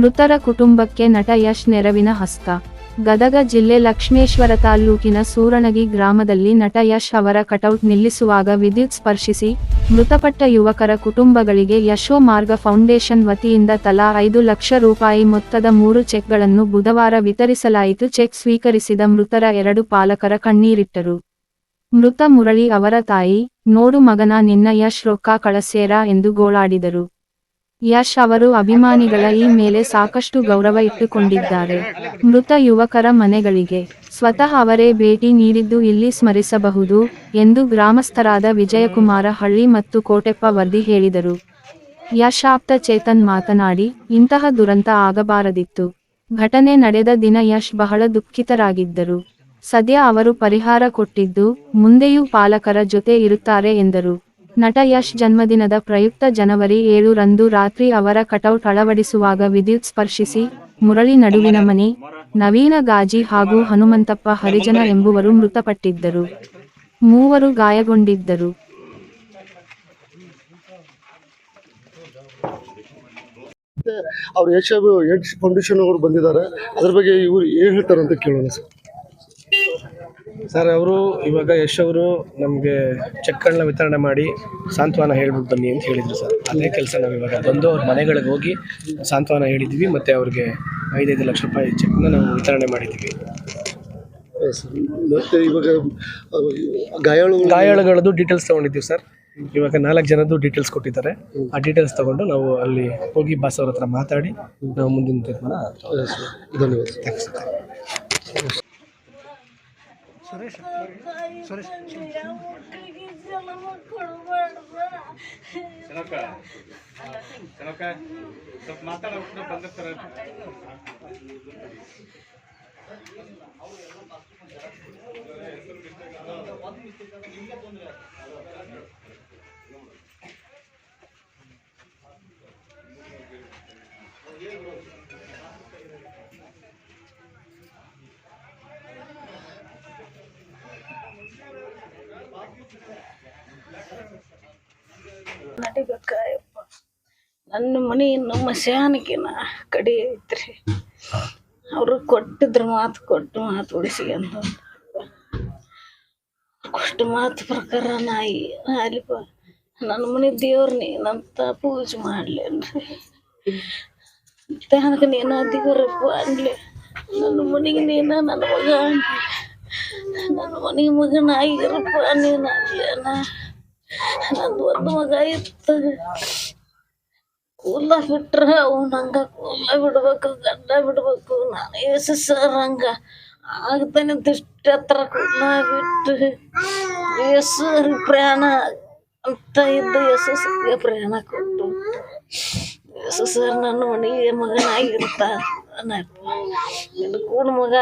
ಮೃತರ ಕುಟುಂಬಕ್ಕೆ ನಟ ಯಶ್ ನೆರವಿನ ಹಸ್ತ. ಗದಗ ಜಿಲ್ಲೆ ಲಕ್ಷ್ಮೇಶ್ವರ ತಾಲ್ಲೂಕಿನ ಸೂರಣಗಿ ಗ್ರಾಮದಲ್ಲಿ ನಟ ಯಶ್ ಅವರ ಕಟೌಟ್ ನಿಲ್ಲಿಸುವಾಗ ವಿದ್ಯುತ್ ಸ್ಪರ್ಶಿಸಿ, ಮೃತಪಟ್ಟ ಯುವಕರ ಕುಟುಂಬಗಳಿಗೆ ಯಶೋ ಮಾರ್ಗ ಫೌಂಡೇಶನ್ ವತಿಯಿಂದ ತಲಾ ಐದು ಲಕ್ಷ ರೂಪಾಯಿ ಮೊತ್ತದ ಮೂರು ಚೆಕ್ಗಳನ್ನು ಬುಧವಾರ ವಿತರಿಸಲಾಯಿತು. ಚೆಕ್ ಸ್ವೀಕರಿಸಿದ ಮೃತರ ಎರಡು ಪಾಲಕರ ಕಣ್ಣೀರಿಟ್ಟರು. ಮೃತ ಮುರಳಿ ಅವರ ತಾಯಿ, ನೋಡು ಮಗನ ನಿನ್ನ ಯಶ್ ರೊಕ್ಕ ಕಳಸೇರಾ ಎಂದು ಗೋಳಾಡಿದರು. ಯಶ್ ಅವರು ಅಭಿಮಾನಿಗಳ ಈ ಮೇಲೆ ಸಾಕಷ್ಟು ಗೌರವ ಇಟ್ಟುಕೊಂಡಿದ್ದಾರೆ. ಮೃತ ಯುವಕರ ಮನೆಗಳಿಗೆ ಸ್ವತಃ ಅವರೇ ಭೇಟಿ ನೀಡಿದ್ದು ಇಲ್ಲಿ ಸ್ಮರಿಸಬಹುದು ಎಂದು ಗ್ರಾಮಸ್ಥರಾದ ವಿಜಯಕುಮಾರ ಹಳ್ಳಿ ಮತ್ತು ಕೋಟೆಪ್ಪ ವರ್ದಿ ಹೇಳಿದರು. ಯಶ್ ಆಪ್ತ ಚೇತನ್ ಮಾತನಾಡಿ, ಇಂತಹ ದುರಂತ ಆಗಬಾರದಿತ್ತು. ಘಟನೆ ನಡೆದ ದಿನ ಯಶ್ ಬಹಳ ದುಃಖಿತರಾಗಿದ್ದರು. ಸದ್ಯ ಅವರು ಪರಿಹಾರ ಕೊಟ್ಟಿದ್ದು, ಮುಂದೆಯೂ ಪಾಲಕರ ಜೊತೆ ಇರುತ್ತಾರೆ ಎಂದರು. ನಟ ಯಶ್ ಜನ್ಮದಿನದ ಪ್ರಯುಕ್ತ ಜನವರಿ ಏಳು ರಂದು ರಾತ್ರಿ ಅವರ ಕಟೌಟ್ ಅಳವಡಿಸುವಾಗ ವಿದ್ಯುತ್ ಸ್ಪರ್ಶಿಸಿ ಮುರಳಿ ನಡುವಿನ ಮನೆ, ನವೀನ ಗಾಜಿ ಹಾಗೂ ಹನುಮಂತಪ್ಪ ಹರಿಜನ ಎಂಬುವರು ಮೃತಪಟ್ಟಿದ್ದರು. ಮೂವರು ಗಾಯಗೊಂಡಿದ್ದರು. ಅವರು ಯಶ್ ಫೌಂಡೇಶನ್ ಅವರು ಬಂದಿದ್ದಾರೆ. ಅದ್ರ ಬಗ್ಗೆ ಇವರು ಏನು ಹೇಳ್ತಾರೆ ಅಂತ ಕೇಳೋಣ ಸರ್. ಸರ್ ಅವರು ಇವಾಗ ಯಶ್ ಅವರು ನಮಗೆ ಚೆಕ್ಗಳನ್ನ ವಿತರಣೆ ಮಾಡಿ ಸಾಂತ್ವನ ಹೇಳ್ಬಿಟ್ಟು ಬನ್ನಿ ಅಂತ ಹೇಳಿದರು ಸರ್. ಅದೇ ಕೆಲಸ ನಾವು ಇವಾಗ ಬಂದು ಅವ್ರ ಮನೆಗಳಿಗೆ ಹೋಗಿ ಸಾಂತ್ವನ ಹೇಳಿದ್ವಿ ಮತ್ತು ಅವ್ರಿಗೆ ಐದೈದು ಲಕ್ಷ ರೂಪಾಯಿ ಚೆಕ್ನ ನಾವು ವಿತರಣೆ ಮಾಡಿದ್ದೀವಿ ಸರ್ ಮತ್ತೆ ಇವಾಗ ಗಾಯಾಳು ಗಾಯಾಳುಗಳದ್ದು ಡೀಟೇಲ್ಸ್ ತೊಗೊಂಡಿದ್ದೀವಿ ಸರ್. ಇವಾಗ ನಾಲ್ಕು ಜನದ್ದು ಡೀಟೇಲ್ಸ್ ಕೊಟ್ಟಿದ್ದಾರೆ. ಆ ಡೀಟೇಲ್ಸ್ ತಗೊಂಡು ನಾವು ಅಲ್ಲಿ ಹೋಗಿ ಬಾಸ್ ಅವ್ರ ಹತ್ರ ಮಾತಾಡಿ ನಾವು ಮುಂದಿನ ತೀರ್ಮಾನ ಧನ್ಯವಾದ ಸುರೇಶ್. ಸುರೇಶ್ ಸ್ವಲ್ಪ ಮಾತಾಡೋಕೆ ಬಂದಿರ್ತಾರೆ ನಡಿಬೇಕಪ್ಪ ನನ್ನ ಮನೆ ನಮ್ಮ ಶಾನಕಿನ ಕಡೆ ಐತ್ರಿ. ಅವರು ಕೊಟ್ಟಿದ್ರ ಮಾತು ಕೊಟ್ಟು ಮಾತು ಉಳಿಸ್ಕೊಂಡು ಕೊಟ್ಟು ಮಾತು ಪ್ರಕಾರ ನಾಯಿ ಅಲ್ಲಿಪ್ಪ ನನ್ನ ಮನೆ ದೇವ್ರನಿ ನಂತ ಪೂಜೆ ಮಾಡ್ಲೇನ್ರಿ. ತನಕ ನೀನು ದೇವರಪ್ಪ ಅನ್ಲಿ, ನನ್ನ ಮನೆಗೆ ನೀನು, ನನ್ನ ಮಗ ಅನ್ಲಿ. ನನ್ನ ಮನೆಗೆ ಮಗನಾಗಿರಪ್ಪ ನೀನು ಅನ್ಲೇನ ನಂದು ಒಂದು ಮಗ ಇತ್ತು. ಕೂಲ ಬಿಟ್ರ ಅವು ಹಂಗ ಕೂಲ ಬಿಡ್ಬೇಕು, ಗಂಡ ಬಿಡ್ಬೇಕು. ನಾನು ಯೇಸು ಸರ್ ಹಂಗ. ಆಗ್ತಾನೆ ದುಷ್ಟ ಹತ್ರ ಕೂಲ ಬಿಟ್ಟು. ಯೇಸು ಪ್ರಯಾಣ ಅಂತ ಇದ್ದ ಯೇಸು ಸರ್ಗೆ ಪ್ರಯಾಣ ಕೊಟ್ಟು. ಯೇಸು ಸರ್ ನನ್ನ ಮನೆಗೆ ಮಗನಾಗಿರ್ತ ನಿನ್ನ ಕೂಡ ಮಗ